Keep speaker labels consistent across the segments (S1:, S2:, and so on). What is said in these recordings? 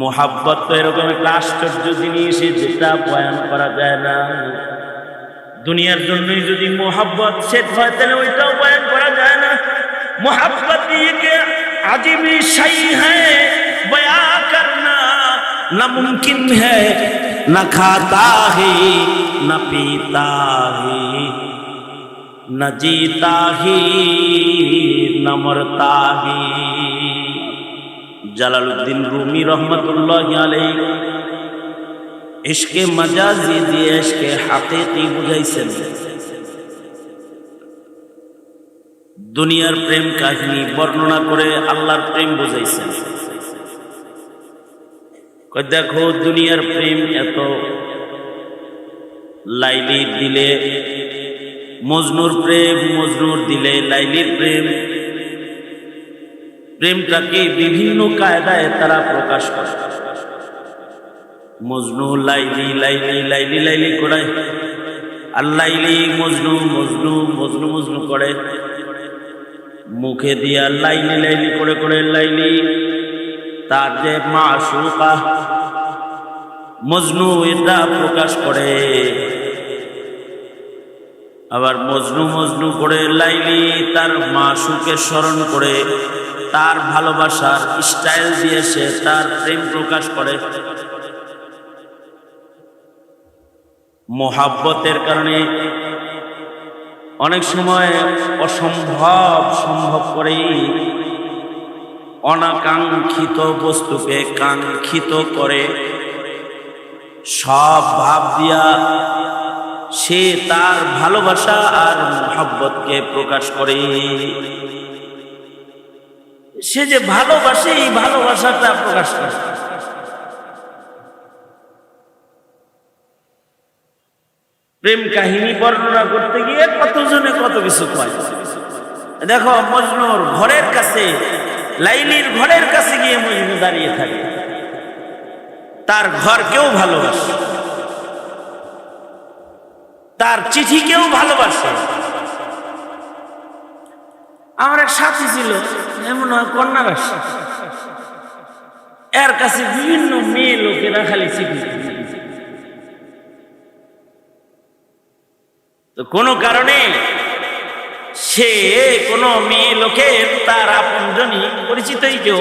S1: মোহাব্বত তো এরকম একটা আশ্চর্য জিনিস যেটা বয়ান করা যায় না। দুনিয়ার জন্যই যদি মোহাব্বত শেষ হয়, তাহলে ওইটাও বয়ান করা যায় না। মোহাব্বত আজিবি সাই হ্যাঁ বয়া করনা, না মুমকিন হ্যাঁ না খাতা হে, না পিতা হে, না জিতা হে, না মরতা হে। জালালউদ্দিন রুমি রহমতুল্লাহ আলাই ইশকে মজাজি দিয়ে ইশকে হাকিকি বুঝাইছেন? দুনিয়ার প্রেম কাহিনী বর্ণনা করে আল্লাহর প্রেম বুঝাইছেন। দেখো, দুনিয়ার প্রেম এত লাইলি দিলে মজনুর প্রেম, মজনুর দিলে লাইলির প্রেম। প্রেমটাকে বিভিন্ন কায়দায় তারা প্রকাশ করে। মজনু লাইলি লাইলি লাইলি লাইলি করে। আর লাইলি, মজনু মজনু মজনু মজনু করে। মুখে দিয়া লাইলি লাইলি করে করে লাইলি। তার যে মাসুকা, মজনু এটা প্রকাশ করে। আবার মজনু মজনু করে লাইলি, তার মাসুকে স্মরণ করে। তার ভালোবাসার স্টাইল দিয়ে সে তার প্রেম প্রকাশ করে। মোহাব্বতের কারণে অনেক সময় অসম্ভব সম্ভব করেই অনাকাঙ্ক্ষিত বস্তুকে কাঙ্ক্ষিত করে সব ভাব দিয়া সে তার ভালোবাসা আর মোহাব্বতকে প্রকাশ করে সে যে ভালোবাসে, এই ভালোবাসাটা প্রকাশ করে। প্রেম কাহিনী বর্ণনা করতে গিয়ে কতজনে কত কিছু কয়। দেখো, মজনুর ঘরের কাছে, লাইলির ঘরের কাছে গিয়ে মজনু দাঁড়িয়ে থাকে। তার ঘর কেউ ভালোবাসে। তার চিঠি কেউ ভালোবাসে। আমার এক সাথী ছিল এমন কন্যা রাশি এর কাছে বিভিন্ন মেয়ে লোকেরা খালি দিছে। তো কোনো কারণে সে কোনো মেয়ে লোকের তার আপনজনই পরিচিতই কেউ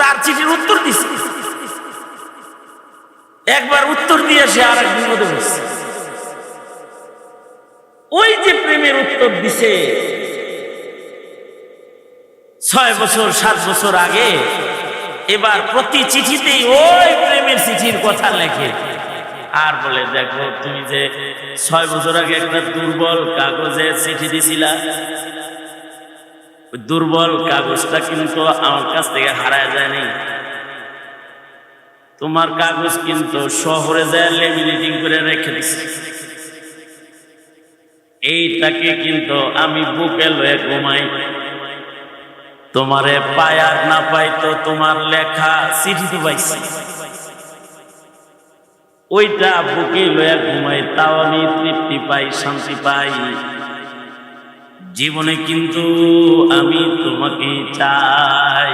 S1: তার চিঠির উত্তর দিছে। একবার উত্তর দিয়ে সে আর এক বিপদে বসছে ওই যে প্রেমের উত্তর দিছে ছয় বছর, সাত বছর আগে এবার প্রতি চিঠিতেই ওই প্রেমের চিঠির কথা লেখে। আর বলে, দেখো, তুমি যে ছয় বছর আগে একটা দুর্বল কাগজে চিঠি দিছিলা দুর্বল কাগজটা কিন্তু আমার কাছ থেকে হারায় যায়নি। তোমার কাগজ কিন্তু শহরে যায় লেমিনেটিং করে রেখে দিছে। এইটাকে কিন্তু আমি বুকে লয়ে ঘুমাই। তোমারে পায়ার না পাই তো তোমার লেখা চিঠি তো পাইছি। ওইটা বুকে লয়া ঘুমাই, তাও আমি তৃপ্তি পাই, শান্তি পাই। জীবনে কিন্তু আমি তোমাকে চাই।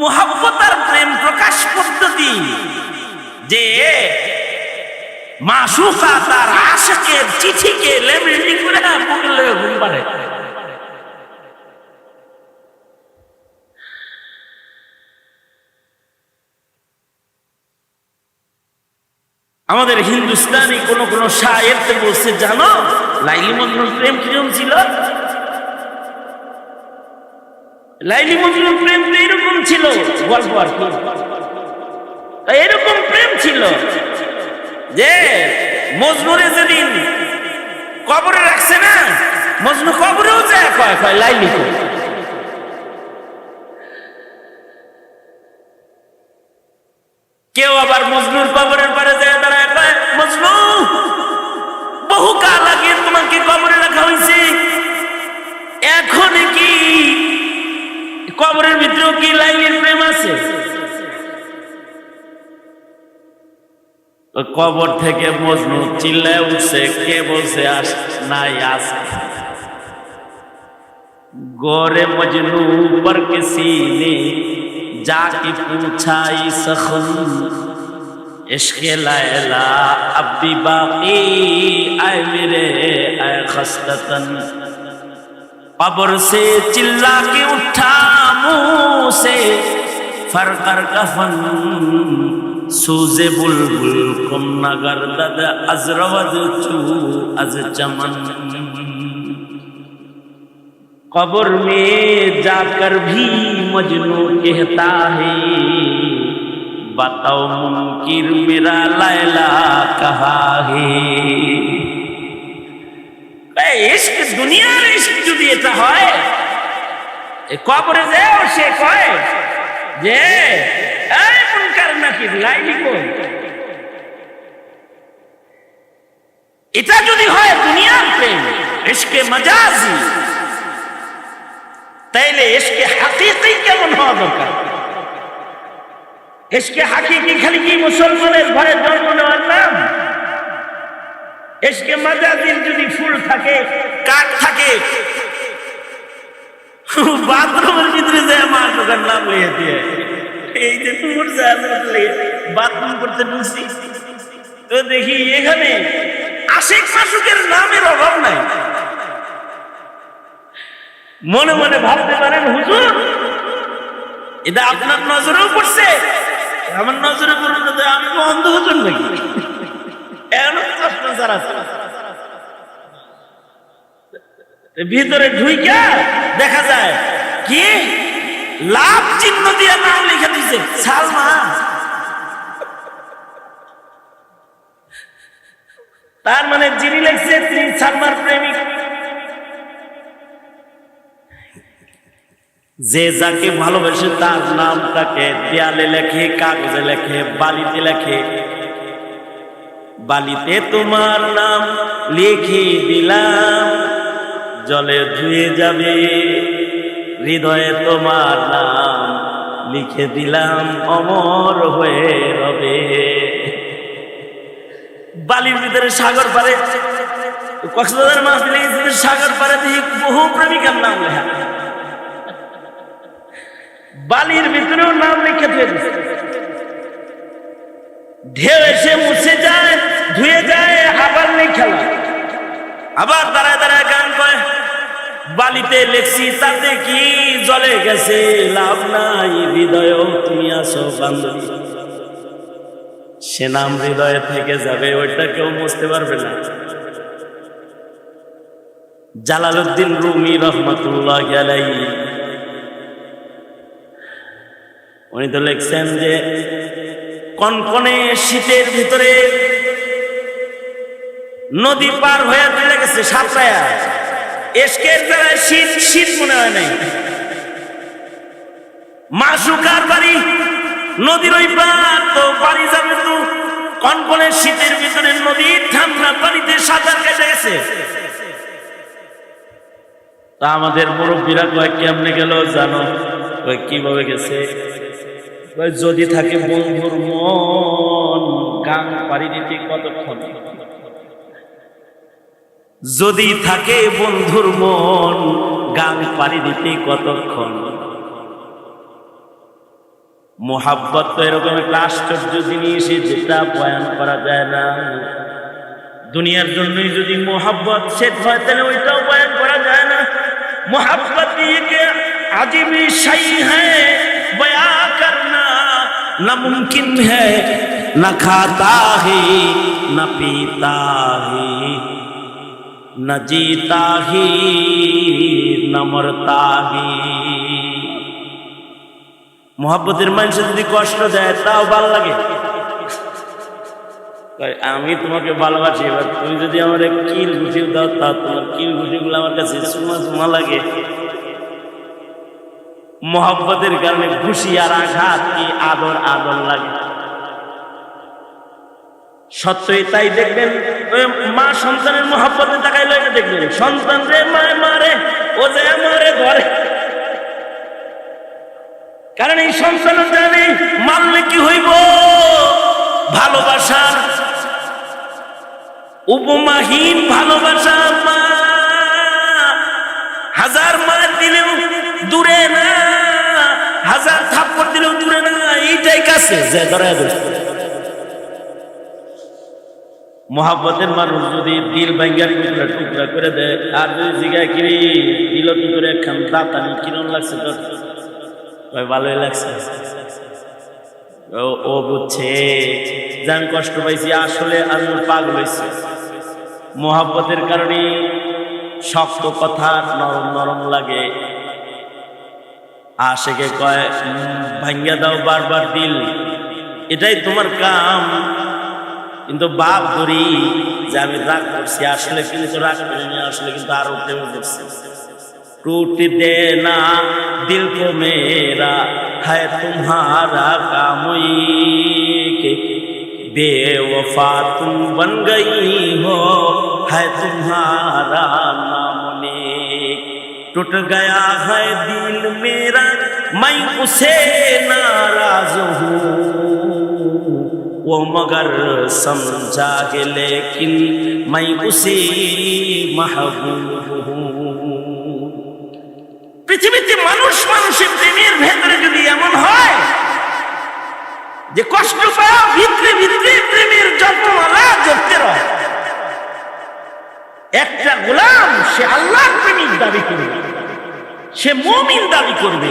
S1: মোহাব্বতার প্রেম প্রকাশ পদ্ধতি, যে মাসুফা তার আশকের চিঠিকে লেমিনেটিং করে বুকে লয়ে ঘুম পারে আমাদের হিন্দুস্তানি কোন কোন শায়েরতে বলছে, জানো, লাইলি মজনুর প্রেম কিরম ছিল? লাইলি মজনুর প্রেম তো এরকম ছিল। গল্প আর কি। এরকম প্রেম ছিল যে মজনুরে যেদিন কবরে রাখছে না, মজনু কবরেও যায় কয় কয়, লাইলি কেউ আবার মজনুর কবরের রাখা হয়েছে এখন কি? কবরের ভিতরেও কি লাইনের প্রেম আছে? কবর থেকে মজনু চিল্লায় উঠছে, কে বলছে, আস, নাই, আস। গোরে মজনু উপর কিসি নে যা কি পুছা ইস عشق لائلہ اب بھی باقی، اے میرے، اے خستتن۔ قبر سے چلا کے اٹھا منہ سے فرقر کفن۔ سوز بلبل کم نگر دد از رود چو از چمن۔ قبر میں جا کر بھی مجنو کہتا ہے बताओ मुनकिर मेरा लैला कहा है এই ইশক দুনিয়ার ইশক যদি এটা হয় এ কবরে যাও সে কয় যে এই মুনকার নাকি লাইলি কই এটা যদি হয় দুনিয়ার প্রেম ইশকে মজাজি তাইলে ইশকে হাকিকি কেমন হওয়া দরকার ইশকে হাকিকি খালি কি মুসলমানের ঘরে জন্ম নেওয়ার নাম? এসকে মাজাজির যদি ফুল থাকে, কাঠ থাকে, বাথরুমের ভিতরে যায় মা দোকান নাম লইয়া দিয়ে। এই যে টুর বাথরুম করতে ঢুকছি। তো দেখি এখানে আশেক মাসুকের নামের অভাব নাই। মনে মনে ভাবতে পারেন, হুজুর, এটা আপনার নজরেও পড়ছে আমার নজরে পড়ল তো আমি অন্ধ হুজুর নাকি? ভিতরে ঢুইকা দেখা যায়, কি? লাভ চিহ্ন দিয়ে নাম লিখে দিছে, সালমা। তার মানে যিনি লিখছে তিনি সালমার প্রেমিক। যে যাকে ভালোবাসে তার নামটাকে দেয়ালে লেখে, কাগজে লেখে, বালিতে লেখে। বালিতে তোমার নাম লিখে দিলাম, জলে ধুয়ে যাবে। হৃদয়ে তোমার নাম লিখে দিলাম, অমর হয়ে রবে। বালির ভিতরে সাগর পারে কক্সবাজার মাছ দিলে সাগর পারে বহু প্রেমিকার নাম লেখা। বালির ভিতরেও নাম লিখে দিচ্ছে ঢেউ এসে মুছে যায়, ধুয়ে যায়, আবার নেই খেলা। আবার দাঁড়ায় দাঁড়ায় গান কয় বালিতে লেখছি, তাতে কি জলে গেছে? লাভ নাই, হৃদয়, তুমি আসো বান্ধবী। সে নাম হৃদয়ে থেকে যাবে, ওইটা কেউ বুঝতে পারবে না। জালালউদ্দিন রুমি রহমতুল্লাহ গেলাই উনি তো লিখছেন যে কনকনে শীতের ভিতরে নদী পার হয়ে চলে গেছে সাতরায়া। এসকের দ্বারা শীত শীত মনে হয় নাই। মাসুকার বাড়ি, নদীর ওই পার, তো বাড়ি যাবে তো কনকনে শীতের ভিতরে নদীর ঠান্ডা পানিতে সাঁতার কেটে গেছে। তা আমাদের মুরব্বীরা কয়েক কেমনে গেল জানো? কয়, কীভাবে গেছে? যদি থাকে বন্ধুর মন, গান পাড়ি দিতে কতক্ষণ? যদি থাকে বন্ধুর মন, গান পাড়ি দিতে কতক্ষণ? মোহাব্বত তো এরকম একটা আশ্চর্য জিনিস, যেটা বয়ান করা যায় না। দুনিয়ার জন্যই যদি মোহাব্বত শেষ হয়, তাহলে ওইটাও বয়ান করা যায় না। মোহাব্বত আজিবি শাই হ্যাঁ না মুমকিন হ্যাঁ না খাতা হে, না পিতা হে, না জিতা হে, না মরতা হে। মোহাব্বতের মানুষ যদি কষ্ট দেয়, তাও ভালো লাগে। আমি তোমাকে ভালোবাসি, এবার তুমি যদি আমার কিল ঘুষিও দাও, তা তোমার কিল ঘুষিগুলো আমার কাছে সুমা সুমা লাগে। মোহাব্বতের কারণে খুশি আর আঘাত কি আদর আদর লাগে? সত্যই তাই দেখবেন মা সন্তানের মোহাব্বতে তাকাইলে এটা দেখবেন, সন্তান রে মায় মারে, ও যে মারে ঘরে কারণ এই সন্তান জানে মারলে কি হইব? ভালোবাসার উপমাহীন ভালোবাসা মা। হাজার মার দিলেও দূরে না, হাজার থাপ্পড় দিলেও গেছে যে ধরায় ধরছে মহাব্বতের মানুষ যদি দিল ভাঙ্গার টুকরা টুকরা করে দেয়, আর যদি জিগায় কিরি, দিল কি করে একখান দাঁতানি কিরম লাগছে তোর? ভালোই লাগছে। ও বুঝছে, যে আমি কষ্ট পাইছি, আসলে আমি পাগল হয়েছি মহাব্বতের কারণে শক্ত কথা নরম নরম লাগে। আশেকে কয় উম, ভাঙ্গা দাও বারবার দিল এটাই তোমার কাম কিন্তু বাপ ধরি যে আমি রাগ করছি আসলে কিন্তু রাগ করিনি আসলে কিন্তু আরো প্রেম করছি टूट देना दिल को मेरा है तुम्हारा काम ये कि बेवफा तुम बन गई हो है तुम्हारा नाम नेक टूट गया है दिल मेरा मैं उसे नाराज हूँ वो मगर समझा के लेकिन मैं उसे महबूब हूँ পৃথিবীতে মানুষ মানুষের প্রেমের ভেতরে যদি এমন হয় যে কষ্ট পাওয়া ভিতরে ভিতরে প্রেমের যন্ত্রমালা জপতে রয় একটা গোলাম সে আল্লাহর প্রেমিক দাবি করবে সে মমিন দাবি করবে,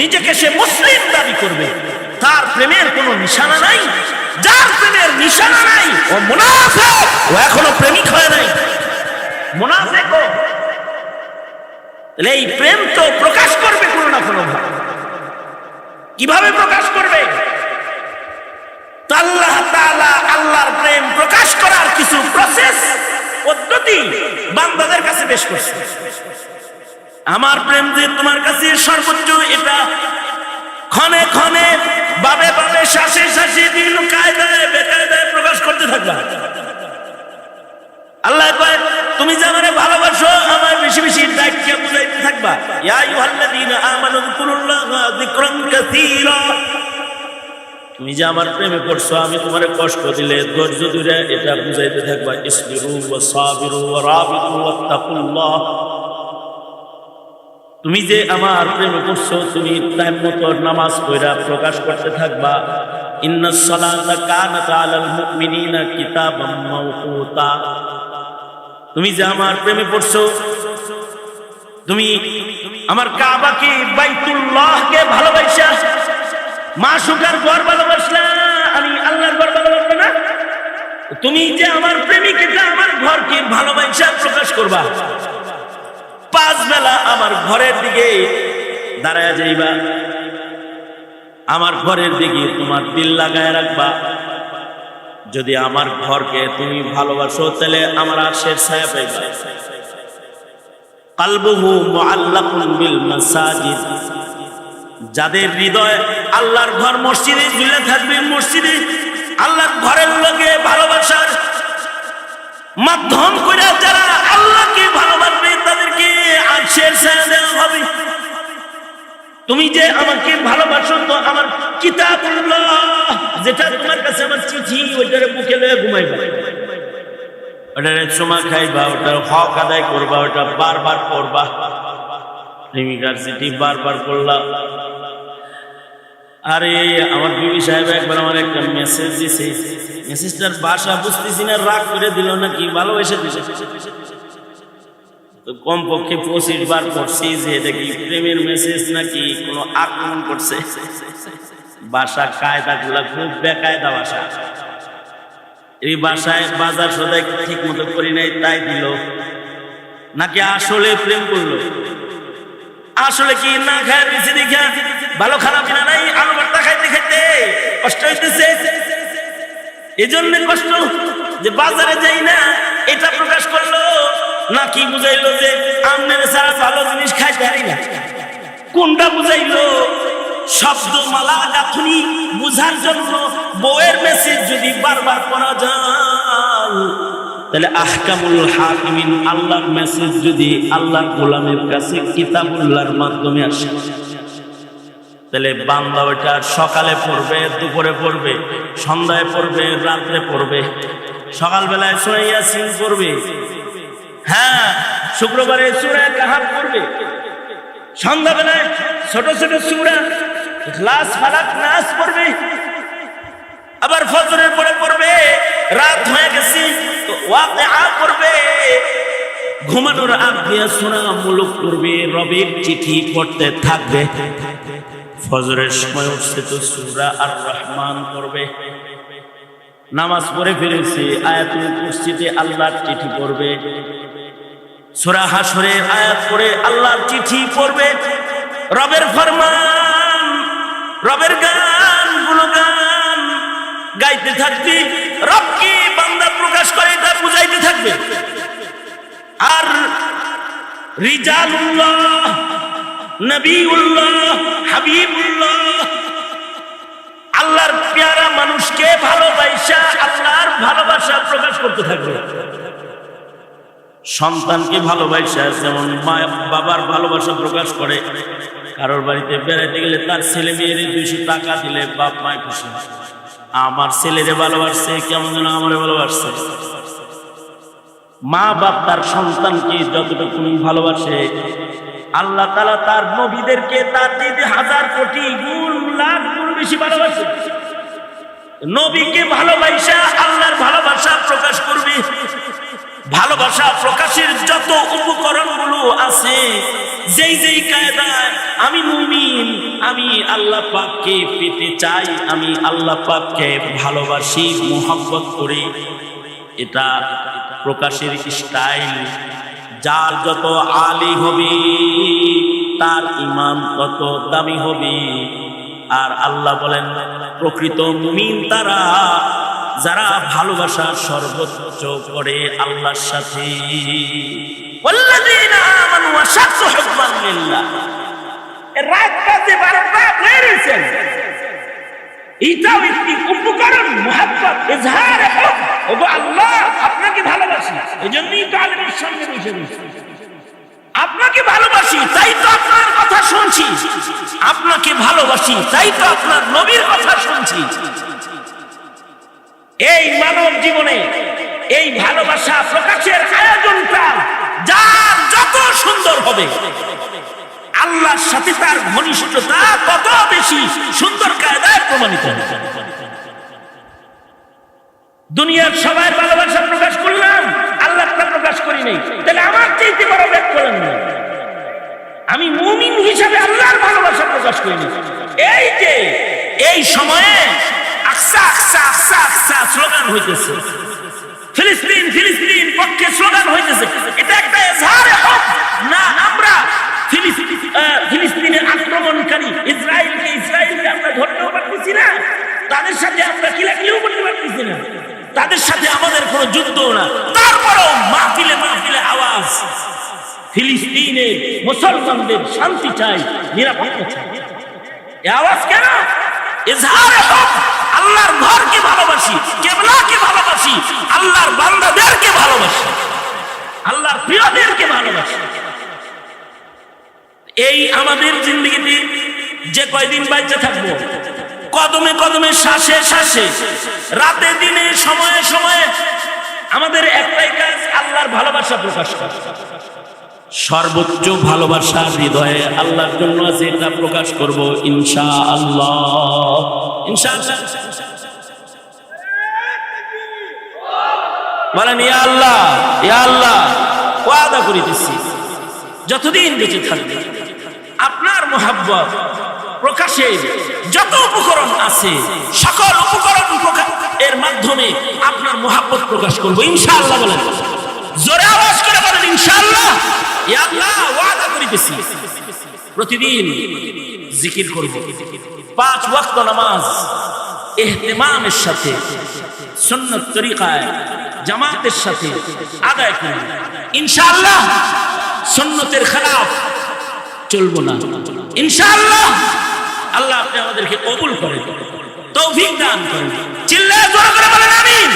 S1: নিজেকে সে মুসলিম দাবি করবে। তার প্রেমের কোনো নিশানা নাই, যার প্রেমের নিশানা নাই, ও মুনাফেক, ও এখনও প্রেমিক হয় নাই। মুনাফেক এই প্রেম তো প্রকাশ করবে কোনো না কোনো ভাবে। কীভাবে প্রকাশ করবে? আল্লাহ তাআলা আল্লাহর প্রেম প্রকাশ করার কিছু প্রসেস পদ্ধতি বান্দাদের কাছে পেশ করছে। আমার প্রেম যে তোমার কাছে সর্বোচ্চ, এটা ক্ষণে ক্ষণে, বাবে বাবে শ্বাসে শ্বাসে বিভিন্ন কায়দায় বেকায়দায় প্রকাশ করতে থাকবা। আল্লাহ তুমি যে আমারে ভালোবাসো আমার বেশি বেশি দায়িত্ব বুঝাইতে থাকবা। ইয়া আইয়ুহাল্লাযীনা আমানু যিকুরুল্লাহা যিকরান কাসীরা। তুমি যে আমার প্রেমে পড়ছো, আমি তোমারে কষ্ট দিলে, ধৈর্য ধরে এটা বুঝাইতে থাকবা, ইসবিরু ওয়া সাবিরু ওয়া রাবিতু ওয়াত্তাকুল্লাহ তুমি যে আমার প্রেমে পড়ছো তুমি টাইম মতো নামাজ পড়া প্রকাশ করতে থাকবা। ইন্নাস সালাতা কানাত আলাল মুমিনিনা কিতাবাম মাওকুতা। তুমি যে আমার প্রেমে পড়ছো, তুমি আমার কাবাকে বাইতুল্লাহকে ভালোবাসা। মা সুকার ঘর ভালোবাসলা, আমি আল্লাহর ঘর ভালোবাসবো না? তুমি যে আমার প্রেমিক এটা আমার ঘরকে ভালোবাসা প্রকাশ করবা। বেলা আমার ঘরের দিকে দাঁড়ায় যাইবা। আমার ঘরের দিকে তোমার দিল লাগায় রাখবা। যদি আমার ঘরকে তুমি ভালোবাসো, তাহলে আমার আশের ছায়া পাইবা। কালবুহু মাসাজিদ। যাদের হৃদয় আল্লাহর ঘর মসজিদে ঝুলে থাকবে, মসজিদে আল্লাহর ঘরের লোকে ভালোবাসার মাধ্যম করে যারা আল্লাহকে তাদেরকে তুমি যে আমাকে ভালোবাসো তো আমার কিতাবুল্লাহ, যেটা তোমার কাছে আমার চিঠি, ওইটারে বুকে লয়ে ঘুমাইবা। ওটার সময় খাইবা, ওটার হক আদায় করবা, ওটা বারবার পড়বা। প্রেমিকার বারবার করলা। আরে, আমার বিবি সাহেব একবার আমার একটা মেসেজ দিছে। মেসেজটার বাসা বুঝতেছি না, রাগ করে দিল নাকি, ভালোবেসে দিছে। তো কমপক্ষে পঁচিশ বার পড়ছি, যে এটা কি প্রেমের মেসেজ নাকি কোনো আক্রমণ করছে। বাসা কায়দা গুলা খুব বেকায়দা বাসা। এই বাসায় বাজার সদাই ঠিক মতো করি নাই, তাই দিল। নাকি আসলে প্রেম করল? আসলে কি না খায় বেশি দেখা? ভালো খারাপ কিনা নাই? আলু ভর্তা খাইতে খাইতে কষ্ট হইতেছে। এই জন্য কষ্ট যে বাজারে যাই না, এটা প্রকাশ করল না কি বুঝাইলো যে আমনের সারা ভালো জিনিস খাইতে পারি না? কোনটা বুঝাইলো? শব্দ মালা গাঁথুনি বুঝার জন্য বউয়ের মেসেজ যদি বারবার পড়া যায়, তাহলে আহকামুল হাকিমিন আল্লাহর মেসেজ যদি আল্লাহর গোলামের কাছে কিতাবুল্লাহর মাধ্যমে আসে, তাহলে বান্দা ওইটা সকালে পড়বে, দুপুরে পড়বে, সন্ধ্যায় পড়বে, রাত্রে পড়বে, সকালবেলায় সুরাইয়া সিং পড়বে। হ্যাঁ শুক্রবারে সুরা কাহার পড়বে। সন্ধ্যাবেলায় ছোট ছোট সুরা ক্লাস ফালাক, নাচ করবে আবার ফজরের পরে পড়বে, রাত হয়ে গেছি, তো ওয়াকিআ করবে ঘুমানোর আগে মুলুক করবে রবের চিঠি পড়তে থাকবে। ফজরের সময় উঠছে তো সূরা আর রহমান করবে নামাজ পড়ে ফিরেছে, আয়াতুল কুরসিতে আল্লাহর চিঠি পড়বে। সূরা হাসরে আয়াত পড়ে আল্লাহর চিঠি পড়বে। রবের ফরমান, রবের গান গুণগান গাইতে থাকবে, রব কি বান্দা প্রকাশ করে তা বুঝাইতে থাকবে। আর রিজালুল্লাহ, নবীউল্লাহ, হাবিবুল্লাহ, আল্লাহর পেয়ারা মানুষকে ভালোবাসা, আল্লাহর ভালোবাসা প্রকাশ করতে থাকবে। সন্তানকে ভালোবাসা যেমন মা বাবার ভালোবাসা প্রকাশ করে, কারোর বাড়িতে বেড়াইতে গেলে তার ছেলে মেয়েরে দুইশো টাকা দিলে বাপ মায় খুশি। আমার ছেলেরে ভালোবাসছে, কেমন যেন আমারে ভালোবাসছে। মা বাপ তার সন্তানকে যতটুকু ভালোবাসে, আল্লাহ তালা তার নবীদেরকে তার দিদি হাজার কোটি গুণ, লাখ গুণ বেশি ভালোবাসে। নবীকে ভালোবাসা, আল্লাহর ভালোবাসা প্রকাশ করবে। ভালোবাসা প্রকাশের যত উপকরণগুলো আছে, যেই যেই কায়দায় আমি মুমিন, আমি আল্লাহ পাককে পেতে চাই, আমি আল্লাহ পাককে ভালোবাসি মোহাম্মত করি। এটা প্রকাশের স্টাইল। যার যত আলী হবে, তার ইমান তত দামি হবে। আর আল্লাহ বলেন, প্রকৃত মুমিন তারা যারা ভালোবাসা সর্বোচ্চ করে আল্লাহর সাথে। আল্লাহ, আপনাকে ভালোবাসি। এই জন্যই আপনাকে ভালোবাসি, তাই তো আপনার কথা শুনছি। আপনাকে ভালোবাসি, তাই তো আপনার নবীর কথা শুনছি। এই মানব জীবনে এই ভালোবাসা প্রকাশের আয়োজনটা যার যত সুন্দর হবে, আল্লাহর সাথে তার ঘনিষ্ঠতা তত বেশি সুন্দর কায়দায় প্রমাণিত হবে। দুনিয়ার সবাই ভালোবাসা প্রকাশ করলাম, আল্লাহটা প্রকাশ করি নাই তাহলে আমার চাইতে বড় ব্যাগ করলেন না। আমি মুমিন হিসাবে আল্লাহর ভালোবাসা প্রকাশ করিনি। এই যে, এই সময়ে স্লোগান হইতেছে। ফিলিস্তিন ফিলিস্তিন, পক্ষে স্লোগান হইতেছে। এটা একটা এজহারে না, আমরা ফিলিস্তিনের আক্রমণকারী ইসরায়েলকে ইসরায়েলকে আমরা ধরতেও পারতেছি না। তাদের সাথে আমরা কিলাকিলিও করতে পারতেছি না। তাদের সাথে আমাদের কোনো যুদ্ধ না। তারপরেও মাহফিলে মাহফিলে আওয়াজ। ফিলিস্তিনে মুসলমানদের শান্তি চাই, নিরাপত্তা চাই। আওয়াজ কেন? ইজহারে হক আল্লাহর ঘরকে ভালোবাসি, কেবলাকে ভালোবাসি, আল্লাহর বান্দাদেরকে ভালোবাসি, আল্লাহর প্রিয়দেরকে ভালোবাসি। এই আমাদের জিন্দগিতে যে কয়দিন বাইচে থাকব, কদমে কদমে, শ্বাসে শ্বাসে, রাতে দিনে, সময়ে সময়ে আমাদের একটাই কাজ, আল্লাহর ভালোবাসা প্রকাশ করা। সর্বোচ্চ ভালোবাসা হৃদয়ে আল্লাহর জন্য আছে এটা প্রকাশ করব ইনশা আল্লাহ বলেন ইয়া আল্লাহ ইয়া আল্লাহ, ওয়াদা করিতেছি। যতদিন বেঁচে থাকবে, আপনার মোহাব্বত প্রকাশে যত উপকরণ আছে, সকল উপকরণ এর মাধ্যমে আপনার মোহাব্বত প্রকাশ করব, ইনশাআল্লাহ বলেন। জোরে আওয়াজ করে বলেন, ইনশাআল্লাহ। প্রতিদিন জিকির করব। পাঁচ ওয়াক্ত নামাজ এহতেমামের সাথে, সুন্নত তরিকায়, জামাতের সাথে আদায় করব। ইনশাআল্লাহ সুন্নতের খেলাফ চলবো না। ইনশাআল্লাহ আল্লাহ আপনি আমাদেরকে কবুল করেন, তৌফিক দান করেন। চিল্লায়, জোরে করে বলেন, আমিন।